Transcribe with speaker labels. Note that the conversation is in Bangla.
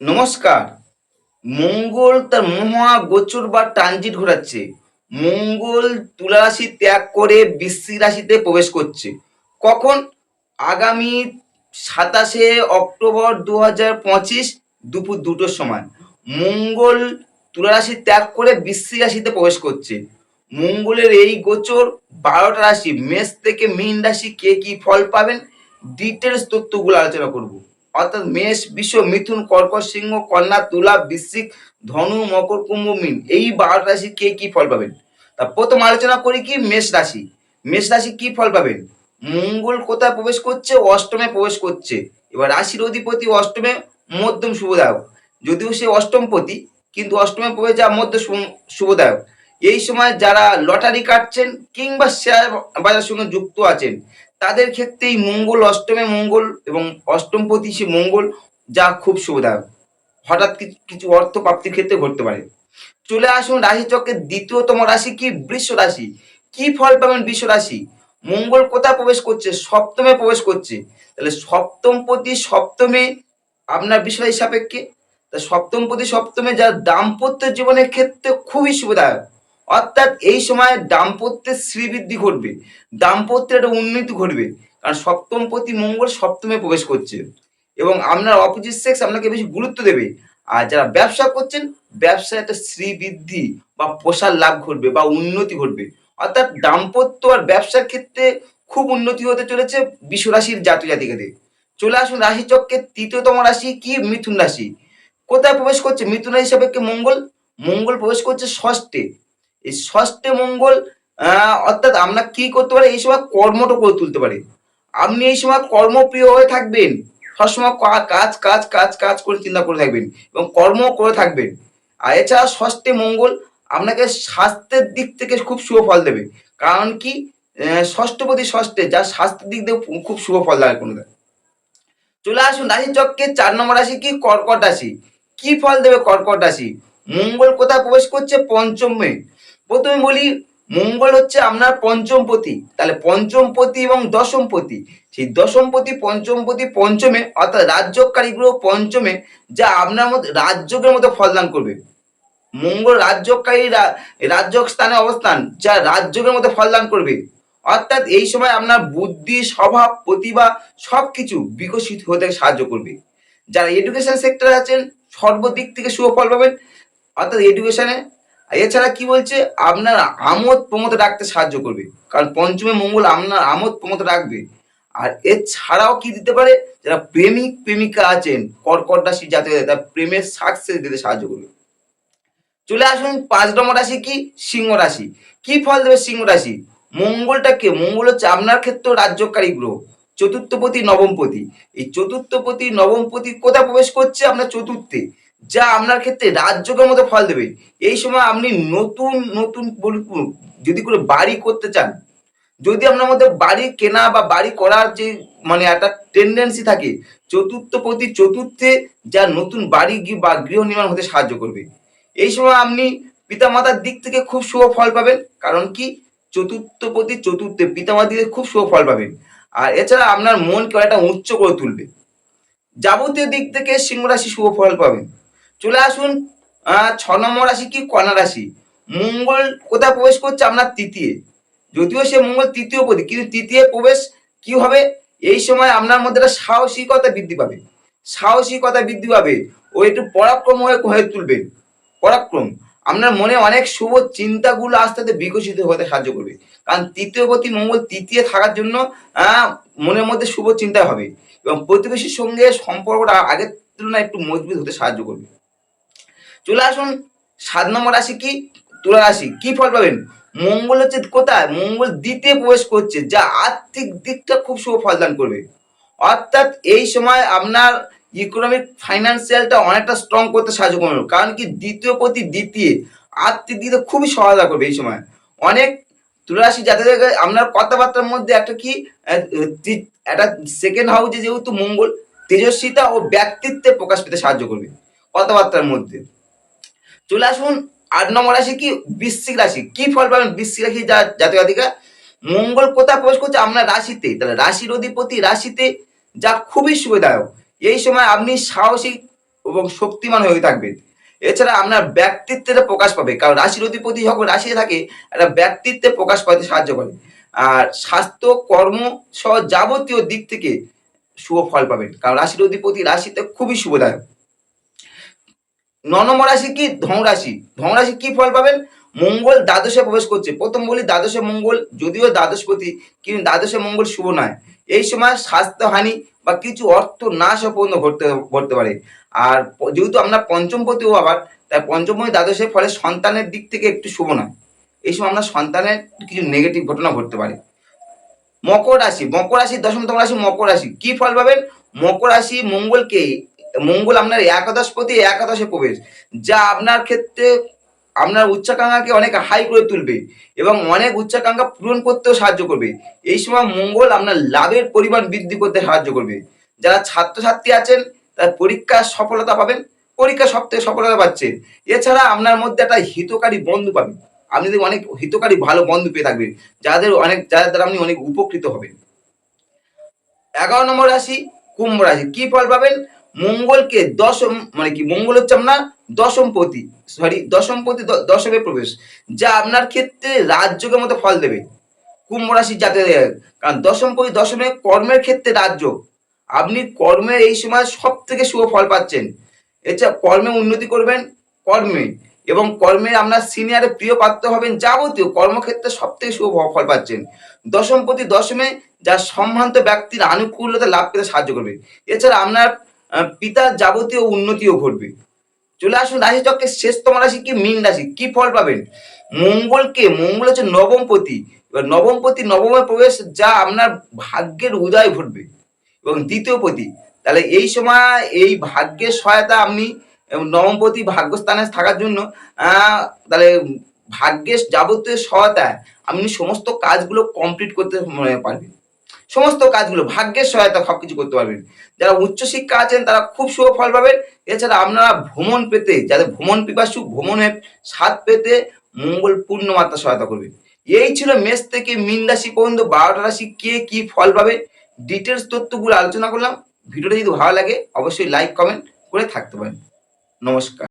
Speaker 1: নমস্কার। মঙ্গল তার মহা গোচর বা ট্রানজিট ঘোরাচ্ছে মঙ্গল তুলারাশি ত্যাগ করে বৃশ্চিক রাশিতে প্রবেশ করছে। কখন? আগামী সাতাশে অক্টোবর দু হাজার পঁচিশ দুপুর দুটোর সময়। মঙ্গল তুলারাশি ত্যাগ করে বৃশ্চিক রাশিতে প্রবেশ করছে। মঙ্গলের এই গোচর বারোটা রাশি, মেষ থেকে মীন রাশি কে কি ফল পাবেন? ডিটেলস তথ্যগুলো আলোচনা করব। অর্থাৎ মেষ, বিশ্ব, মিথুন কর্কট সিংহ, কন্যা, তুলা, বৃশ্চিক, ধনু, মকর, কুম্ভ, মীন। এই বারোটা রাশি কে কি ফল পাবেন? তা প্রথম আলোচনা করি কি? মেষ রাশি। মেষ রাশি কি ফল পাবেন? মঙ্গল কোথায় প্রবেশ করছে? অষ্টমে প্রবেশ করছে। এবার রাশির অধিপতি অষ্টমে, মধ্যম শুভদায়ক। যদিও সে অষ্টমপতি, কিন্তু অষ্টমে প্রবেশ যা মধ্য শুভদায়ক। এই সময় যারা লটারি কাটছেন কিংবা শেয়ার বাজার সঙ্গে যুক্ত আছেন তাদের ক্ষেত্রে মঙ্গল অষ্টমে মঙ্গল এবং অষ্টমপতি সে মঙ্গল যা খুব সুবিধায়ক। হঠাৎ কিছু অর্থ প্রাপ্তির ক্ষেত্রে ঘটতে পারে। চলে আসুন রাশি চক্রের দ্বিতীয়তম রাশি কি? বৃষ রাশি। কি ফল পাবেন বৃষ রাশি? মঙ্গল কোথায় প্রবেশ করছে? সপ্তমে প্রবেশ করছে। তাহলে সপ্তম প্রতি সপ্তমে আপনার বিষয় সাপেক্ষে। তা সপ্তম প্রতি সপ্তমে যা দাম্পত্য জীবনের ক্ষেত্রে খুবই সুবিধায়ক। অর্থাৎ এই সময় দাম্পত্যের শ্রীবৃদ্ধি ঘটবে। দাম্পত্যের একটা উন্নতি ঘটবে। কারণ সপ্তম প্রতি মঙ্গল সপ্তমে প্রবেশ করছে। এবং আপনার অপোজিট সেক্স আপনাকে বেশি গুরুত্ব দেবে। আর যারা ব্যবসা করছেন, ব্যবসায় একটা শ্রীবৃদ্ধি বা প্রসার লাভ ঘটবে বা উন্নতি ঘটবে। অর্থাৎ দাম্পত্য আর ব্যবসার ক্ষেত্রে খুব উন্নতি হতে চলেছে বিশ্বরাশির জাতি জাতিকাদের। চলে আসুন রাশি চক্রের তৃতীয়তম রাশি কি? মিথুন রাশি। কোথায় প্রবেশ করছে? মিথুন রাশি সাপেক্ষে মঙ্গল। মঙ্গল প্রবেশ করছে ষষ্ঠে। এই ষষ্ঠে মঙ্গল অর্থাৎ আমরা কি করতে পারি? এই সময় কর্মটা করে তুলতে পারি। আপনি এই সময় কর্মপ্রিয় হয়ে থাকবেন। সবসময় কাজ কাজ কাজ কাজ করে চিন্তা করে থাকবেন এবং কর্ম করে থাকবেন। আর এছাড়া ষষ্ঠে মঙ্গল আপনাকে স্বাস্থ্যের দিক থেকে খুব শুভ ফল দেবে। কারণ কি? ষষ্ঠপতি ষষ্ঠে যা স্বাস্থ্যের দিক দিয়ে খুব শুভ ফল দেয় কোনো চলে আসুন রাশি চক্রে চার নম্বর রাশি কি? কর্কট রাশি। কি ফল দেবে কর্কট রাশি? মঙ্গল কোথায় প্রবেশ করছে? পঞ্চমে। প্রথমে বলি, মঙ্গল হচ্ছে আপনার পঞ্চমপতি তাহলে পঞ্চমপতি এবং দশমপতি সেই দশমপতি পঞ্চমপতি পঞ্চমে অর্থাৎ রাজ্যকারী গ্রহ পঞ্চমে, যা আপনার মধ্যে রাজ্যকের মতো ফলদান করবে। মঙ্গল রাজ্যকারী রা- রাজ্যক স্থানে অবস্থান, যা রাজ্যকের মতো ফলদান করবে। অর্থাৎ এই সময় আপনার বুদ্ধি, স্বভাব, প্রতিভা সব কিছু বিকশিত হতে সাহায্য করবে। যারা এডুকেশন সেক্টরে আছেন সর্বদিক থেকে সুফল পাবেন। অর্থাৎ এডুকেশনে এছাড়া কি বলছে? আপনার আমোদ প্রমোদ রাখতে সাহায্য করবে। কারণ পঞ্চমে মঙ্গল আপনার আমোদ প্রমোদ রাখবে আর এছাড়াও কি দিতে পারে? যারা প্রেমিক, প্রেমিকা আছেন, কর্কট রাশি জাতীয় তার প্রেমের সাকসেস দিতে সাহায্য করবে। চলে আসুন, পাঁচ নম্বর রাশি কি? সিংহ রাশি। কি ফল দেবে সিংহ রাশি? মঙ্গলটা কে? মঙ্গল হচ্ছে আপনার ক্ষেত্রে রাজ্যকারী গ্রহ। চতুর্থপতি, নবমপতি। এই চতুর্থপতি, নবমপতি কোথায় প্রবেশ করছে? আপনার চতুর্থে। যা আপনার ক্ষেত্রে রাজ্যকের মতো ফল দেবে। এই সময় আপনি নতুন নতুন যদি করে বাড়ি করতে চান, যদি আপনার মধ্যে বাড়ি কেনা বা বাড়ি করার যে মানে একটা টেন্ডেন্সি থাকে, চতুর্থ প্রতি চতুর্থে যা নতুন বাড়ি বা গৃহ নির্মাণ হতে সাহায্য করবে। এই সময় আপনি পিতামাতার দিক থেকে খুব শুভ ফল পাবেন, কারণ কি? চতুর্থ প্রতি চতুর্থে পিতামাতা দিকে খুব শুভ ফল পাবেন। আর এছাড়া আপনার মনকে অনেকটা উচ্চ করে তুলবে। যাবতীয় দিক থেকে সিংহ রাশি শুভ ফল পাবেন। চলে আসুন। ছ নম্বর রাশি কি? কন্যা রাশি। মঙ্গল কোথায় প্রবেশ করছে? আপনার তৃতীয়। যদিও সে মঙ্গল তৃতীয় পতি কিন্তু তৃতীয় প্রবেশ কি হবে? এই সময় আপনার মধ্যে একটা সাহসিকতা বৃদ্ধি পাবে। সাহসিকতা বৃদ্ধি পাবে। ও একটু পরাক্রম হয়ে হয়ে পরাক্রম। আপনার মনে অনেক শুভ চিন্তাগুলো আস্তে আস্তে বিকশিত হতে সাহায্য করবে। কারণ তৃতীয় পতি মঙ্গল তৃতীয় থাকার জন্য মনের মধ্যে শুভ চিন্তা হবে। এবং প্রতিবেশীর সঙ্গে সম্পর্কটা আগের তুলনায় একটু মজবুত হতে সাহায্য করবে। চলে আসুন, সাত নম্বর রাশি কি? তুলা রাশি। কি ফল পাবেন? মঙ্গল হচ্ছে কোথায়? মঙ্গল দ্বিতীয় প্রবেশ করছে, যা আর্থিক দিকটা খুব শুভ ফলদান করবে। অর্থাৎ এই সময় আপনার ইকোনমিক ফাইন্যান্সিয়ালটা অনেকটা স্ট্রং করতে সাহায্য করবে। কারণ কি? দ্বিতীয় প্রতি দ্বিতীয় আর্থিক দিকে খুবই সহায়তা করবে এই সময়। অনেক তুলারাশি যাদের আপনার কথাবার্তার মধ্যে একটা কি একটা সেকেন্ড হাউসে যেহেতু মঙ্গল, তেজস্বিতা ও ব্যক্তিত্বে প্রকাশ পেতে সাহায্য করবে কথাবার্তার মধ্যে। চলে আসুন আট নম্বর রাশি কি? বৃশ্চিক রাশি। কি ফল পাবেন বৃশ্চিক রাশি যা জাতীয় জাতিকা? মঙ্গল কোথায় প্রবেশ করছে? আপনার রাশিতে। তাহলে রাশির অধিপতি রাশিতে যা খুবই সুবিধায়ক এই সময় আপনি সাহসিক এবং শক্তিমান হয়ে থাকবেন। এছাড়া আপনার ব্যক্তিত্বের প্রকাশ পাবে। কারণ রাশির অধিপতি যখন রাশিতে থাকে, একটা ব্যক্তিত্বে প্রকাশ পাতে সাহায্য করে। আর স্বাস্থ্য, কর্ম সহ যাবতীয় দিক থেকে শুভ ফল পাবেন। কারণ রাশির অধিপতি রাশিতে খুবই শুভদায়ক ন নম্বর রাশি কি? ধনরাশি ধনরাশি কি ফল পাবেন? মঙ্গল দ্বাদশে প্রবেশ করছে। প্রথম বলি দ্বাদশে মঙ্গল, যদিও দ্বাদশপতি, কিন্তু দ্বাদশে মঙ্গল শুভ নয়। এই সময় স্বাস্থ্যহানি বা কিছু অর্থ নাশ পর্যন্ত ঘটতে ঘটতে পারে। আর যেহেতু আমরা পঞ্চমপতিও আবার, তাই পঞ্চমপতি দ্বাদশের ফলে সন্তানের দিক থেকে একটু শুভ নয়। এই সময় আমরা সন্তানের কিছু নেগেটিভ ঘটনা ঘটতে পারে। মকর রাশি। মকর রাশি, দশমতম রাশি মকর রাশি। কি ফল পাবেন? মকর রাশি মঙ্গলকে মঙ্গল আপনার একাদশ প্রতি একাদশে প্রবেশ, যা আপনার ক্ষেত্রে আপনার উচ্চাকাঙ্ক্ষাকে অনেক হাই করে তুলবে এবং অনেক উচ্চাকাঙ্ক্ষা পূরণ করতেও সাহায্য করবে। এই সময় মঙ্গল আপনার লাভের পরিমাণ বৃদ্ধি করতে সাহায্য করবে। যারা ছাত্রছাত্রী আছেন, তারা পরীক্ষার সফলতা পাবেন পরীক্ষা সপ্তাহে সফলতা পাচ্ছেন। এছাড়া আপনার মধ্যে একটা হিতকারী বন্ধু পাবেন। আপনি দেখবেন অনেক হিতকারী, ভালো বন্ধু পেয়ে থাকবেন, যাদের অনেক, যাদের দ্বারা আপনি অনেক উপকৃত হবেন। এগারো নম্বর রাশি, কুম্ভ রাশি। কি ফল পাবেন? মঙ্গলকে দশম মানে কি, মঙ্গল হচ্ছে আপনার দশমপতি সরি দশমপতি দশমে প্রবেশ, যা আপনার ক্ষেত্রে রাজযোগের মতো ফল দেবে। কুম্ভ রাশি যাতে কারণ দশমপতি দশমে কর্মের ক্ষেত্রে রাজযোগ। আপনি কর্মে এই সময় সব থেকে শুভ ফল পাচ্ছেন। এছাড়া কর্মে উন্নতি করবেন, কর্মে, এবং কর্মে আপনার সিনিয়রে প্রিয় পাত্র হবেন যাবতীয় কর্মক্ষেত্রে সব থেকে শুভ ফল পাচ্ছেন। দশমপতি দশমে যা সম্ভ্রান্ত ব্যক্তির আনুকূল্যতা লাভ পেতে সাহায্য করবে। এছাড়া আপনার পিতার যাবতীয় উন্নতিও ঘটবে। চলে আসুন রাশি চক্রের শেষতম রাশি কি? মীন রাশি। কি ফল পাবেন? মঙ্গলকে, মঙ্গল হচ্ছে নবমপতি এবার নবমপতি নবমে প্রবেশ, যা আপনার ভাগ্যের উদয় ঘটবে। এবং দ্বিতীয় পতি, তাহলে এই সময় এই ভাগ্যের সহায়তা আপনি নবমপতি ভাগ্যস্থানে থাকার জন্য তাহলে ভাগ্যের যাবতীয় সহায়তায় আপনি সমস্ত কাজগুলো কমপ্লিট করতে পারবেন। সমস্ত কাজগুলো, ভাগ্যের সহায়তা সবকিছু করতে পারবেন। যারা উচ্চশিক্ষা আছেন, তারা খুব শুভ ফল পাবেন। এছাড়া আপনারা ভ্রমণ পেতে, যাদের ভ্রমণ পিপাসু, ভ্রমণের স্বাদ পেতে মঙ্গল পূর্ণ মাত্রা সহায়তা করবে। এই ছিল মেষ থেকে মিন রাশি পর্যন্ত, বারোটা রাশি কে কি ফল পাবে? ডিটেলস তথ্যগুলো আলোচনা করলাম। ভিডিওটা যদি ভালো লাগে, অবশ্যই লাইক কমেন্ট করে থাকতে পারেন। নমস্কার।